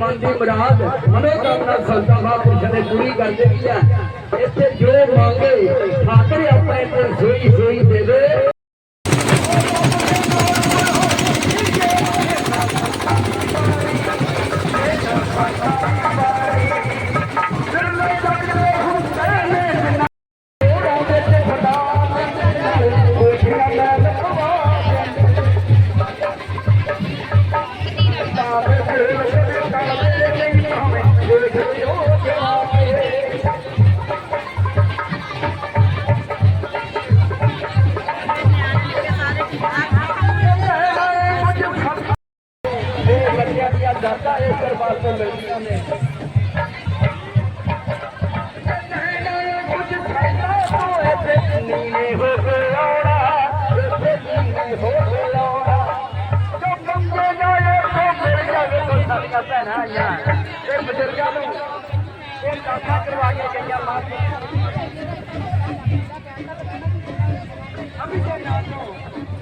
ਮਨ ਦੀ ਮੁਰਾਦ ਹਮੇਸ਼ਾ ਆਪਣਾ ਮਹਾਂਪੁਰਸ਼ਾਂ ਨੇ ਪੂਰੀ ਕਰ ਦਿੱਤੀ ਹੈ। ਇੱਥੇ ਜੋ ਮੰਗੇ, ਠਾਕਰ ਆਪਣੇ ਤੇ ਸੋਈ ਸੋਈ ਦੇਵੇ। ਬੱਚਿਆਂ ਦੀਆਂ ਦਾਤਾਂ ਇਸ ਦਰਬਾਰ ਤੋਂ ਮਿਲਦੀਆਂ ਨੇ ਕੁਝ ਫਾਇਦਾ ਤੋਂ ਇੱਥੇ ਨੀਵੇਂ ਹੋ ਗਲੋੜਾ ਇੱਥੇ ਨੀਵੇਂ ਹੋ ਗਲੋੜਾ ਜੋ ਕੰਗੇ ਜਾਏ ਤੋਂ ਮਿਲ ਜਾਵੇ ਤੋਂ ਸਾਡੀਆਂ ਭੈਣਾਂ ਆਈਆਂ ਇਹ ਬਜ਼ੁਰਗਾਂ ਨੂੰ ਇਹ ਕਾਥਾ ਕਰਵਾ ਕੇ ਗਈਆਂ ਮਾਤਾ ਅਭੀ ਦੇ ਨਾਲ ਤੋਂ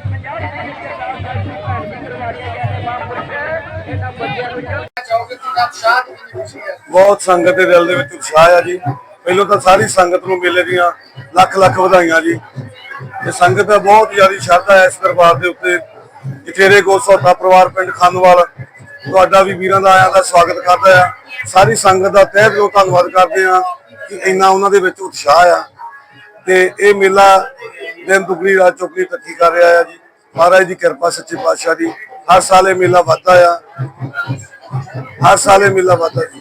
ਪੰਜਾਬ ਦੇ ਰਿਸ਼ਤੇਦਾਰ ਸਾਡੀ ਭੈਣ ਦੀ ਕਰਵਾਈਆਂ ਗਈਆਂ ਨੇ ਬਹੁਤ ਸੰਗਤ ਦੇ ਦਿਲ ਦੇ ਵਿੱਚ ਉਤਸ਼ਾਹ ਆ ਜੀ। ਪਹਿਲਾਂ ਤਾਂ ਸਾਰੀ ਸੰਗਤ ਨੂੰ ਮੇਲੇ ਦੀਆਂ ਲੱਖ ਲੱਖ ਵਧਾਈਆਂ ਜੀ। ਤੇ ਸੰਗਤ ਦਾ ਬਹੁਤ ਜ਼ਿਆਦਾ ਸ਼ਰਧਾ ਹੈ ਇਸ ਦਰਬਾਰ ਦੇ ਉੱਤੇ। ਜਠੇਰੇ ਗੋਸੋਤਾ ਪਰਿਵਾਰ ਪਿੰਡ ਖਾਨਵਾਲ, ਤੁਹਾਡਾ ਵੀ ਵੀਰਾਂ ਦਾ ਆਇਆਂ ਦਾ ਸਵਾਗਤ ਕਰਦਾ ਆ। ਸਾਰੀ ਸੰਗਤ ਦਾ ਤਹਿ ਦਿਲੋਂ ਧੰਨਵਾਦ ਕਰਦੇ ਆ ਕਿ ਇੰਨਾ ਉਹਨਾਂ ਦੇ ਵਿੱਚ ਉਤਸ਼ਾਹ ਆ। ਤੇ ਇਹ ਮੇਲਾ ਦਿਨ ਦੁਗਣੀ ਰਾਤ ਚੌਗਣੀ ਇਕੱਠੀ ਕਰ ਰਿਹਾ ਆ ਜੀ। ਮਹਾਰਾਜ ਦੀ ਕਿਰਪਾ ਸੱਚੇ ਪਾਤਸ਼ਾਹ ਦੀ। ਹਰ ਸਾਲ ਇਹ ਮੇਲਾ ਵੱਧਦਾ ਆ। ਹਰ ਸਾਲ ਇਹ ਮੇਲਾ ਵੱਧਦਾ ਜੀ।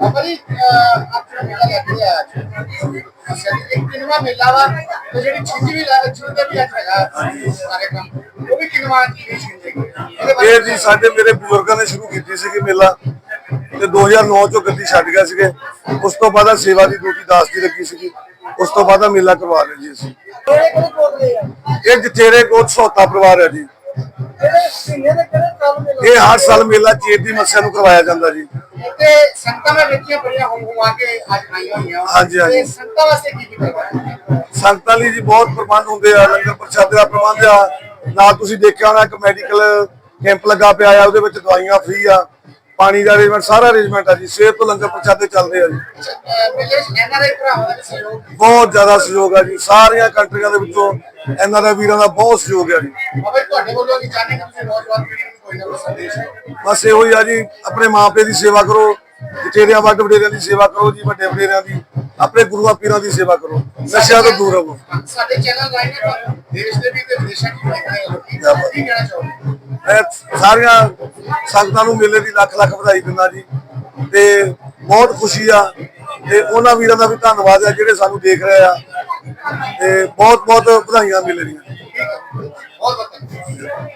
ਬਾਬਾ ਜੀ ਆਪਣਾ ਮੇਲਾ ਲੱਗ ਰਿਹਾ ਅੱਜ। ਜੀ ਇੱਕ ਕਿਨਵਾ ਮੇਲਾ ਵਾ? ਤੇ ਜਿਹੜੀ ਛਿੰਝ ਵੀ ਲੱਗ ਛਿੰਝ ਵੀ ਅੱਜ ਹੈਗਾ ਸਾਰੇ ਕੰਮ। ਉਹ ਵੀ ਕਿਨਵਾ ਦੀ ਛਿੰਝ? ਹੈਗੀ ਇਹਦੇ ਬਾਰੇ ਇਹ ਜੀ ਸਾਡੇ ਮੇਰੇ ਬਜ਼ੁਰਗਾਂ ਨੇ ਸ਼ੁਰੂ ਕੀਤੀ ਸੀ ਮੇਲਾ। ਤੇ 2009 ਚੋਂ ਗੱਦੀ ਛੱਡ ਗਏ ਸੀਗੇ। ਉਸ ਤੋਂ ਬਾਅਦ ਸੇਵਾ ਦੀ ਡਿਊਟੀ ਦਾਸ ਦੀ ਲੱਗੀ ਸੀਗੀ। ਉਸ ਤੋਂ ਬਾਅਦ ਮੇਲਾ ਕਰਵਾ ਰਹੇ ਜੀ ਅਸੀਂ। ਆ? ਇਹ ਜਥੇਰੇ ਗੋਤ ਸੌਤਾ ਪਰਿਵਾਰ ਹੈ ਜੀ। ਇਹ ਹਰ ਸਾਲ ਮੇਲਾ ਚੇਤ ਦੀ ਮੱਸਿਆ ਨੂੰ ਕਰਵਾਇਆ ਜਾਂਦਾ ਜੀ। ਤੇ ਸੰਤਾਂ ਦੇ ਵਿੱਚੋਂ ਬੜੀਆਂ ਹੋਂ ਹੋਂ ਆ ਕੇ ਅੱਜ ਆਈਆਂ ਹੋਈਆਂ। ਹਾਂਜੀ, ਹਾਂਜੀ। ਤੇ ਸੰਤਾਂ ਵਾਸਤੇ ਕੀ ਕੀਤਾ ਹੋਇਆ ਸੰਗਤਾਂ ਲਈ ਜੀ ਬਹੁਤ ਪ੍ਰਬੰਧ ਹੁੰਦੇ ਆ ਲੰਗਰ ਪ੍ਰਸ਼ਾਦੇ ਦਾ ਪ੍ਰਬੰਧ ਆ। ਨਾਲ ਤੁਸੀਂ ਦੇਖਿਆ ਹੋਣਾ ਇੱਕ ਮੈਡੀਕਲ ਕੈਂਪ ਲੱਗਾ ਪਿਆ ਆ ਉਹਦੇ ਵਿੱਚ ਦਵਾਈਆਂ ਫ੍ਰੀ ਆ। ਪਾਣੀ ਦਾ ਅਰੇਂਜਮੈਂਟ ਸਾਰਾ ਅਰੇਂਜਮੈਂਟ ਆ ਜੀ। ਸਵੇਰ ਤੋਂ ਲੰਗਰ ਪ੍ਰਸ਼ਾਦੇ ਚੱਲਦੇ ਆ ਜੀ। ਬਹੁਤ ਜ਼ਿਆਦਾ ਸਹਿਯੋਗ ਆ ਜੀ। ਸਾਰੀਆਂ ਕੰਟਰੀਆਂ ਦੇ ਵਿੱਚੋਂ ਇਹਨਾਂ ਦਾ ਵੀਰਾਂ ਦਾ ਬਹੁਤ ਸਹਿਯੋਗ ਆ ਜੀ। ਬਸ ਇਹੋ ਹੀ ਆ ਜੀ। ਆਪਣੇ ਮਾਪੇ ਦੀ ਸੇਵਾ ਕਰੋ। ਜਟੇਰਿਆਂ ਵੱਡ ਵਡੇਰਿਆਂ ਦੀ ਸੇਵਾ ਕਰੋ ਜੀ, ਵੱਡੇ ਵਡੇਰਿਆਂ ਦੀ। ਆਪਣੇ ਗੁਰੂਆਂ, ਪੀਰਾਂ ਦੀ ਸੇਵਾ ਕਰੋ। ਨਸ਼ਿਆਂ ਤੋਂ ਦੂਰ ਰਹੋ। ਸਾਡੇ ਚੈਨਲ ਰਾਹੀਂ ਦੇਸ਼ ਦੇ ਵੀ ਤੇ ਵਿਦੇਸ਼ਾਂ ਚ ਵੀ ਕਹਿਣਾ ਚਾਹੋਗੇ? ਸਾਰੀਆਂ ਸੰਗਤਾਂ ਨੂੰ ਮੇਲੇ ਦੀ ਲੱਖ ਲੱਖ ਵਧਾਈ ਦਿੰਦਾ ਜੀ। ਤੇ ਬਹੁਤ ਖੁਸ਼ੀ ਆ। ਤੇ ਉਹਨਾਂ ਵੀਰਾਂ ਦਾ ਵੀ ਧੰਨਵਾਦ ਆ ਜਿਹੜੇ ਸਾਨੂੰ ਦੇਖ ਰਹੇ ਆ। ਤੇ ਬਹੁਤ ਬਹੁਤ ਵਧਾਈਆਂ ਮੇਲੇ ਦੀਆਂ।